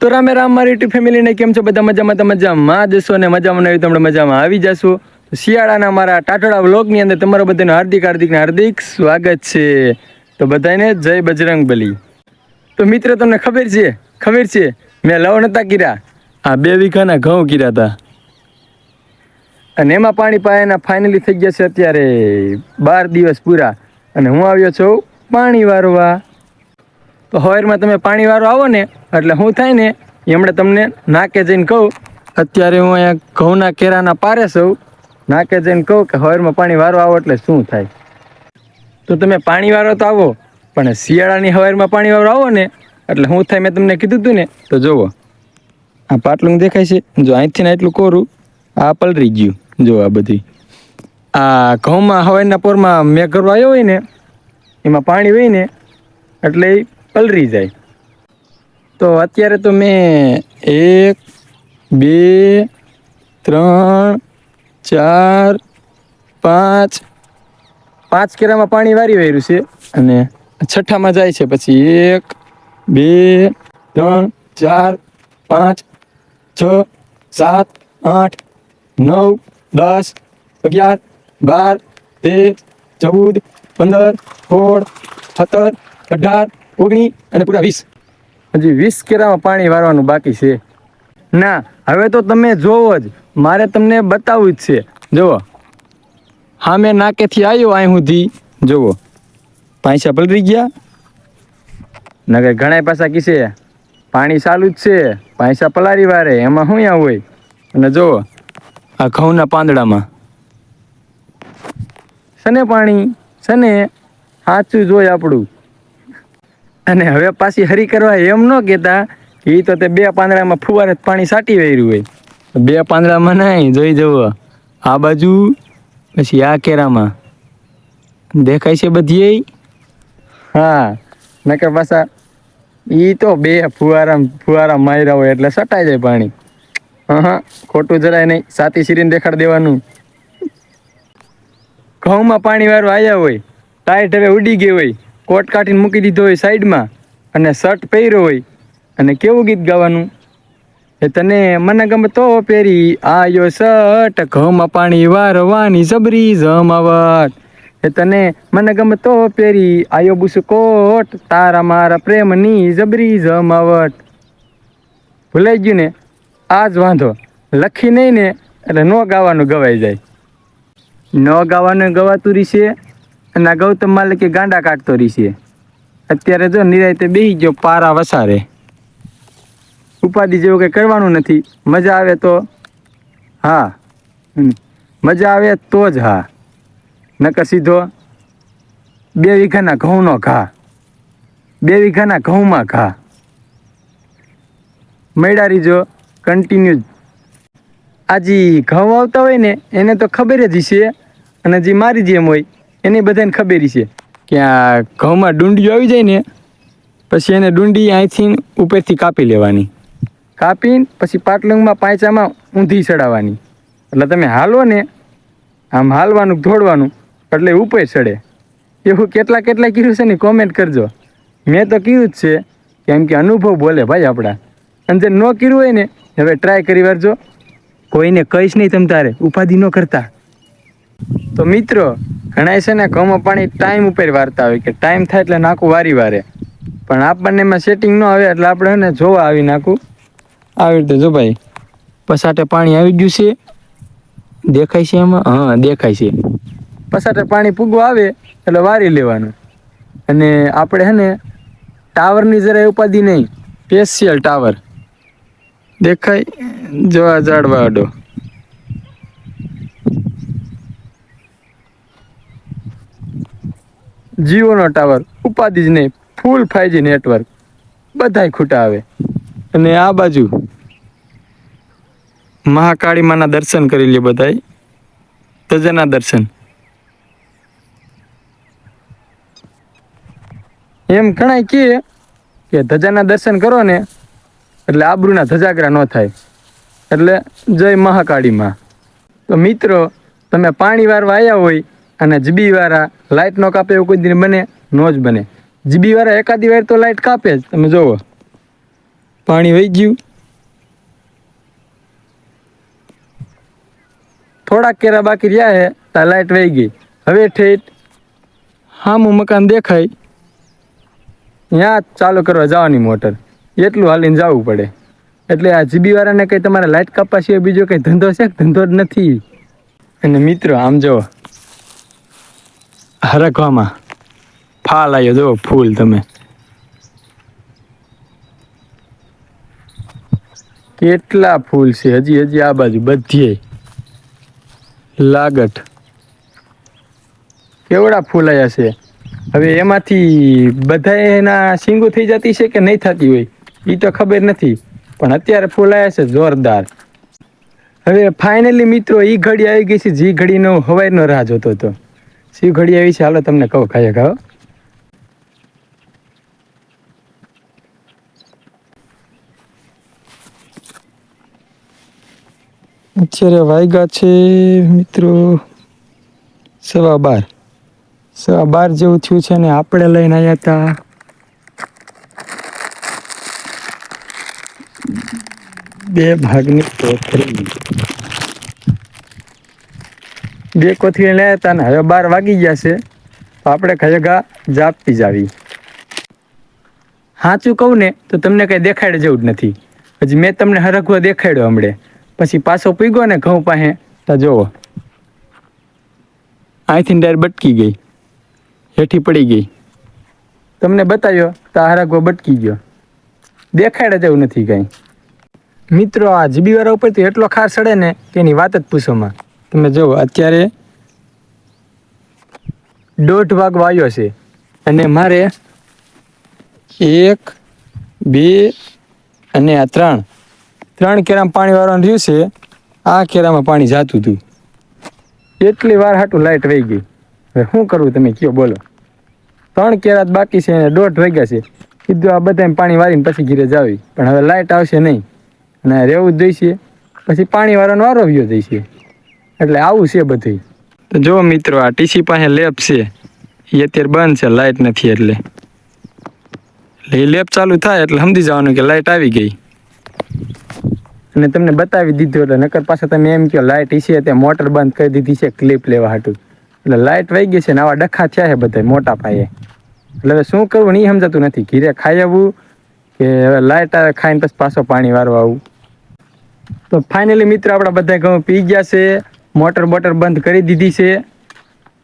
તો રામે રામ, મારી યુટ્યુબ ફેમિલીને કેમ છો? બધા મજામાં તો મજામાં જશો અને મજામાં નહીં તમને મજામાં આવી જશો. શિયાળાના મારા ટાટોડા વ્લોગની અંદર તમારા બધાનું હાર્દિક હાર્દિક હાર્દિક સ્વાગત છે. તો બધાને જય બજરંગ બલી. તો મિત્ર, તમને ખબર છે? ખબર છે? મેં લવ નતા કર્યા. આ બે વીઘાના ઘઉં કર્યા હતા અને એમાં પાણી પાયાના ફાઇનલી થઈ ગયા છે અત્યારે બાર દિવસ પૂરા. અને હું આવ્યો છું પાણી વારવા. તો હવારમાં તમે પાણી વાળો આવો ને એટલે શું થાય ને, એમણે તમને નાકે જઈને કહું, અત્યારે હું અહીંયા ઘઉંના કેરાના પારે છું નાકે જઈને કહું કે હવારમાં પાણી વારો આવો એટલે શું થાય? તો તમે પાણી વારો તો આવો, પણ શિયાળાની હવારમાં પાણી વારો આવો ને, એટલે શું થાય મેં તમને કીધું હતું ને, તો જુઓ આ પાટલું દેખાય છે, જો અહીંથી ને એટલું કોરું, આ પલરી ગયું, જો આ બધી. આ ઘઉંમાં હવાઈના પોરમાં મેં કરવા આવ્યો હોય ને, એમાં પાણી હોય ને, એટલે એ પલરી જાય. તો અત્યારે તો મેં એક, બે, ત્રણ, ચાર, પાંચ પાંચ કેરામાં પાણી વારી વાર્યું છે અને છઠ્ઠામાં જાય છે પછી એક, બે, ત્રણ, ચાર, પાંચ, છ, સાત, આઠ, નવ, દસ, અગિયાર, બાર, તેર, ચૌદ, પંદર, સોળ, સત્તર, અઢાર, ઓગણીસ અને પૂરા વીસ. હજી વીસ કેરામાં પાણી વારવાનું બાકી છે. ના, હવે તો તમે જોવો જ. મારે તમને બતાવવું જ છે. જુઓ હા, મેં નાકેથી આવ્યો અહીં સુધી. જુઓ પાંચા પલરી ગયા. નગર ઘણા પાછા કીશે પાણી ચાલુ જ છે. પાંચા પલારી વારે. એમાં શું આ હોય? અને જુઓ આ ઘઉંના પાંદડામાં. સને પાણી? સને સાચું જોઈ આપણું. અને હવે પાછી હરી કરવા એમ ન કહેતા એ તો તે બે પાંદડામાં ફુવારે પાણી સાટી વેર્યું હોય. બે પાંદડામાં નહીં જોઈ જવો આ બાજુ, પછી આ કેરામાં. દેખાય છે બધી હા, નકર પાછા એ તો બે ફુવારા ફુવારા માર્યા હોય એટલે સટાઈ જાય પાણી. હા હા ખોટું જરાય નહીં, સાતી સીરીને દેખાડ દેવાનું. ઘઉંમાં પાણી વાળું આવ્યા હોય, ટાઈટ હવે ઉડી ગઈ હોય. કોટ કાઢીને મૂકી દીધો હોય સાઈડમાં અને શર્ટ પહેર્યો હોય અને કેવું ગીત ગાવાનું? એ તને મને ગમતો પહેરી આયો શર્ટ, ઘઉંમાં પાણી વારવાની જબરી જમાવટ. એ તને મને ગમતો પહેરી આયો બુસકોટ તારા મારા પ્રેમની જબરી જમાવટ. ભૂલાઈ ગયું ને? આ જ વાંધો. લખી નહીં ને, એટલે ન ગાવાનું ગવાઈ જાય. ન ગાવાનું ગવાતું રહીશે અને ગૌતમ માલિકે ગાંડા કાઢતો રહીશે અત્યારે જો નિરાયતે બેહી ગયો, પારા વસારે. ઉપાધિ જેવું કંઈ કરવાનું નથી. મજા આવે તો, હા મજા આવે તો જ હા. નકર સીધો બે વીઘાના ઘઉંનો ઘા. બે વીઘાના ઘઉંમાં ઘા. મળ્યા જો કન્ટિન્યુ આજી ઘઉં આવતા હોય ને, એને તો ખબર જ છે અને જે મારી જેમ હોય એને બધાને ખબર છે કે આ ઘઉંમાં ડુંડીઓ આવી જાય ને, પછી એને ડુંડી અહીંથી ઉપરથી કાપી લેવાની. કાપીને પછી પાટલુંગમાં પાંચામાં ઊંધી ચડાવવાની. એટલે તમે હાલો ને, આમ હાલવાનું ધોડવાનું એટલે ઉપર ચડે. એવું કેટલા કેટલા કીધું છે ને કોમેન્ટ કરજો. મેં તો કીધું જ છે કેમ કે અનુભવ બોલે ભાઈ આપણા અને જે ન કર્યું હોય ને, હવે ટ્રાય કરી વારજો. કોઈને કહીશ નહીં તમ તારે, ઉપાધિ ન કરતા. તો મિત્રો ઘણા છે ને કમ પાણી ટાઈમ ઉપર વારતા હોય કે ટાઈમ થાય એટલે નાખું વારી વારે. પણ આપણને એમાં સેટિંગ ન આવે એટલે આપણે ને જોવા આવી નાખું. આવી રીતે જો ભાઈ પસાટે પાણી આવી ગયું છે. દેખાય છે એમાં? હા, દેખાય છે. પસાટે પાણી પૂગવા આવે એટલે વારી લેવાનું. અને આપણે છે ને ટાવરની જરાય ઉપાધિ નહીં. Special tower. દેખાય, જોવા અડો જીઓનો ટાવર, ઉપાધિ જ નહીં ફૂલ ફાઈવજી નેટવર્ક બધાય ખૂટા આવે અને આ બાજુ મહાકાળી માના દર્શન કરી લે બધાય. તજના દર્શન. એમ ઘણા કહે કે ધજાના દર્શન કરો ને, એટલે આબરૂના ધજાગરા ન થાય. એટલે જય મહાકાળીમાં. તો મિત્રો, તમે પાણી વારવા આવ્યા હોય અને જીબી વાળા લાઇટ નો કાપે એવું કોઈ દિન બને, નો જ બને. જીબી વાળા એકાદી વાર તો લાઇટ કાપે જ, તમે જુઓ પાણી વહી ગયું. થોડાક કેરા બાકી રહ્યા હે, તા લાઇટ વહી ગઈ. હવે ઠેઠ હામું મકાન દેખાય. ત્યાં ચાલુ કરવા જવાની મોટર. એટલું હાલીને જવું પડે. એટલે આ જીબી વાળાને કંઈ તમારે લાઇટ કાપવા સિવાય બીજો કંઈ ધંધો છે ધંધો જ નથી? અને મિત્રો, આમ જો હરકવામાં ફાલ આવ્યો જો ફૂલ તમે. કેટલા ફૂલ છે? હજી હજી આ બાજુ બધીએ લાગટ. કેવડા ફૂલ આવ્યા છે? હવે એમાંથી બધા એના સિંગો થઈ જતી છે કે નહીં થતી હોય? એ તો ખબર નથી, પણ અત્યારે ફૂલ આવ્યા છે જોરદાર. હવે ફાઇનલી મિત્રો એ ઘડી આવી ગઈ છે, જે ઘડીનો હવાઈનો રાહ જોતો હતો. સી ઘડી આવી છે. હાલો તમને કહું ખાય ખાઓ. અત્યારે વાયગા છે મિત્રો સવા બાર. સવા બાર જેવું થયું છે ને આપણે લઈને આવ્યા હતા બે ભાગની કોથળી બે કોથળી લઈ હતા ને હવે બાર વાગી ગયા છે, તો આપણે ખયગા જાપતી જ આવી. સાચું કહું ને, તો તમને કંઈ દેખાડે જેવું જ નથી. પછી મેં તમને હરખવો દેખાડ્યો હમણે. પછી પાછો પીગો ને ઘઉં પાસે, તો જોવો. અહીંથી ડાયર બટકી ગઈ. હેઠી પડી ગઈ. તમને બતાવ્યો તો હરખવો બટકી ગયો. દેખાડે જેવું નથી કાંઈ. મિત્રો, આ જીબીવાળા ઉપર તો એટલો ખાર સડે ને કે એની વાત જ પૂછોમાં. તમે જુઓ અત્યારે દોઢ ભાગ વાયો છે. અને મારે એક, બે અને આ ત્રણ. ત્રણ કેરામાં પાણી વાળવાનું રહ્યું છે. આ કેરામાં પાણી જાતું હતું. એટલી વાર હાટું લાઈટ વહી ગઈ. હવે શું કરવું તમે કયો, બોલો. ત્રણ કેરા બાકી છે અને દોઢ વાગ્યા છે. કીધું આ બધાને પાણી વાળીને પછી ઘીરે જાવી પણ હવે લાઇટ આવશે નહીં. અને રહેવું જ જોઈશે. પછી પાણી વાળવાનો વારો વ્યો જઈશે એટલે આવું છે બધી તો જો મિત્રો, આ ટીસી પાસે લેબ છે. એ અત્યારે બંધ છે લાઇટ નથી એટલે. એટલે એ લેબ ચાલુ થાય એટલે સમજી જવાનું કે લાઇટ આવી ગઈ. અને તમને બતાવી દીધું એટલે નકર પાછા તમે એમ કહો લાઇટ ઈસી તે મોટર બંધ કરી દીધી છે, ક્લિપ લેવા હાટું. એટલે લાઇટ વહી ગઈ છે ને આવા ડખા થયા છે બધા મોટા પાયે. એટલે હવે શું કરવું નહીં સમજાતું નથી. ઘીરે ખાઈ આવવું કે હવે લાઇટ આવે, ખાઈને પછી પાછો પાણી વારવા આવું. તો ફાઇનલી મિત્રો, આપણા બધા ઘઉં પી ગયા છે. મોટર બોટર બંધ કરી દીધી છે.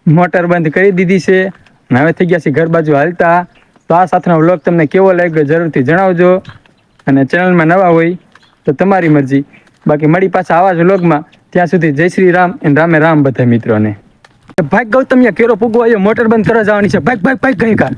મોટર બંધ કરી દીધી છે. હવે થઈ ગયા છે ઘર બાજુ હાલતા. તો આ સાથેનો વ્લોગ તમને કેવો લાગ્યો જરૂરથી જણાવજો. અને ચેનલમાં નવા હોય તો તમારી મરજી. બાકી મળી પાછા આવા જ વ્લોગમાં. ત્યાં સુધી જય શ્રી રામ અને રામે રામ બધા મિત્રોને. ભાઈ ગૌતમ કેરો પૂગવા મોટર બંધ કરવા જવાની છે. ભાઈ ભાઈ ભાઈ ગઈ કા